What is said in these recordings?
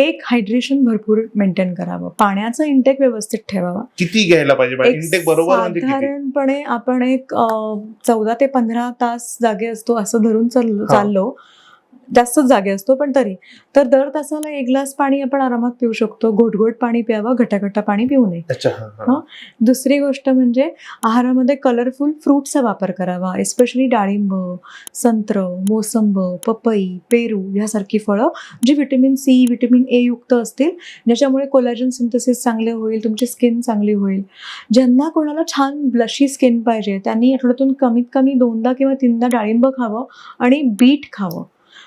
एक हायड्रेशन भरपूर मेंटेन करावं. पाण्याचं इंटेक व्यवस्थित ठेवावा. किती घ्यायला पाहिजे? इंटेक बरोबर म्हणजे साधारणपणे आपण एक चौदा ते पंधरा तास जागे असतो असं धरून. चाललो. जास्तच जागे असतो पण तरी. तर दर तासाला एक ग्लास पाणी आपण आरामात पिऊ शकतो. घोटघोट पाणी प्यावं घटाघटा पाणी पिऊ नये. दुसरी गोष्ट म्हणजे आहारामध्ये कलरफुल फ्रूटचा वापर करावा. एस्पेशली डाळिंब संत्र मोसंब पपई पेरू यासारखी फळं जी व्हिटॅमिन सी व्हिटॅमिन ए युक्त असतील ज्याच्यामुळे कोलॅजन सिंथेसिस चांगले होईल तुमची स्किन चांगली होईल. ज्यांना कोणाला छान ब्लशी स्किन पाहिजे त्यांनी आठवड्यातून कमीत कमी दोनदा किंवा तीनदा डाळिंब खावं आणि बीट खावं.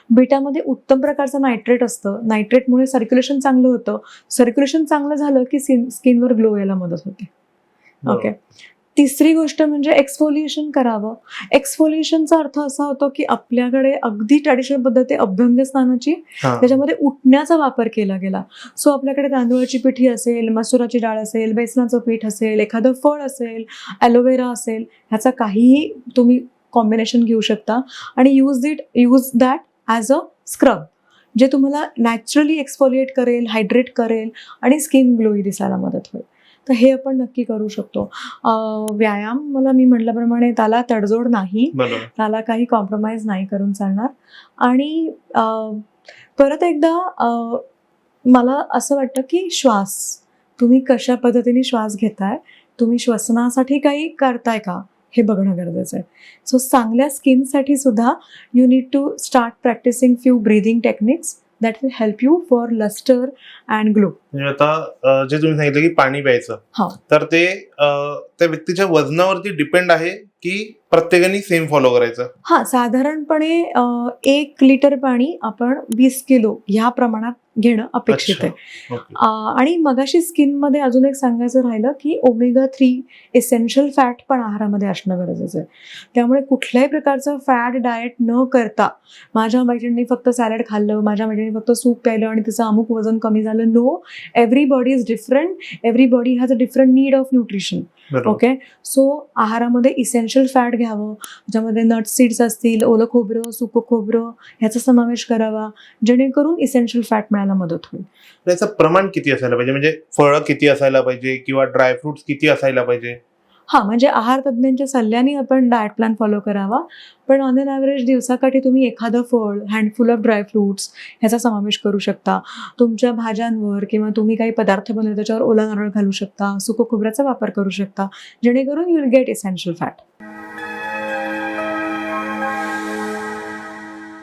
बीटामध्ये उत्तम प्रकारचं नायट्रेट असतं. नायट्रेटमुळे सर्क्युलेशन चांगलं होतं. सर्क्युलेशन चांगलं झालं की स्किन स्किनवर ग्लो यायला मदत होते. ओके तिसरी गोष्ट म्हणजे एक्सफोलिएशन करावं. एक्सफोलिएशनचा अर्थ असा होतो की आपल्याकडे अगदी ट्रॅडिशनल पद्धती अभ्यंग स्नानाची. त्याच्यामध्ये उठण्याचा वापर केला गेला. सो आपल्याकडे तांदूळाची पिठी असेल मसुराची डाळ असेल बेसनाचं पीठ असेल एखादं फळ असेल ॲलोवेरा असेल ह्याचा काहीही तुम्ही कॉम्बिनेशन घेऊ शकता. आणि use it use that as a scrub जे तुम्हाला नॅचरली एक्सफोलिएट करेल हायड्रेट करेल आणि स्किन ग्लोई दिसायला मदत होईल. तर हे आपण नक्की करू शकतो. व्यायाम मला मी म्हटल्याप्रमाणे त्याला तडजोड नाही. त्याला काही कॉम्प्रोमाइज नाही करून चालणार. आणि परत एकदा मला असं वाटतं की श्वास तुम्ही कशा पद्धतीने श्वास घेताय? तुम्ही श्वसनासाठी काही करताय का? हे बघणं गरजेचं आहे. सो चांगल्या स्किनसाठी सुद्धा you need to start practising few breathing techniques that will help you for lustre and glow म्हणजे आता जे तुम्ही सांगितलं की पाणी प्यायचं हा. तर ते त्या व्यक्तीच्या वजनावरती डिपेंड आहे की प्रत्येकाने सेम फॉलो करायचं? हां साधारणपणे एक लिटर पाणी आपण वीस किलो ह्या प्रमाणात घेणं अपेक्षित आहे. आणि मगाशी स्किनमध्ये अजून एक सांगायचं राहिलं की ओमेगा थ्री एसेन्शियल फॅट पण आहारामध्ये असणं गरजेचं आहे. त्यामुळे कुठल्याही प्रकारचं फॅट डाएट न करता माझ्या मैत्रिणींनी फक्त सॅलड खाल्लं माझ्या मैत्रिणी फक्त सूप प्यायलं आणि तिचं अमुक वजन कमी झालं. No everybody is different everybody has a different need of nutrition okay so आहारामध्ये इसेन्शियल फॅट घ्यावं. ज्यामध्ये नट सीड्स असतील ओलं खोबरं सुकं खोबरं ह्याचा समावेश करावा. जेणेकरून इसेन्शियल फॅट मिळायला मदत होईल. त्याचं प्रमाण किती असायला पाहिजे? म्हणजे फळं किती असायला पाहिजे किंवा ड्रायफ्रुट्स किती असायला पाहिजे? हां म्हणजे आहार तज्ज्ञांच्या सल्ल्याने आपण डाएट प्लॅन फॉलो करावा. पण ऑन एन ॲव्हरेज दिवसाकाठी तुम्ही एखादं फळ हँडफुल ऑफ ड्रायफ्रुट्स ह्याचा समावेश करू शकता. तुमच्या भाज्यांवर किंवा तुम्ही काही पदार्थ बनवले त्याच्यावर ओला नारळ घालू शकता सुकं खोबऱ्याचा वापर करू शकता. जेणेकरून you will get essential fat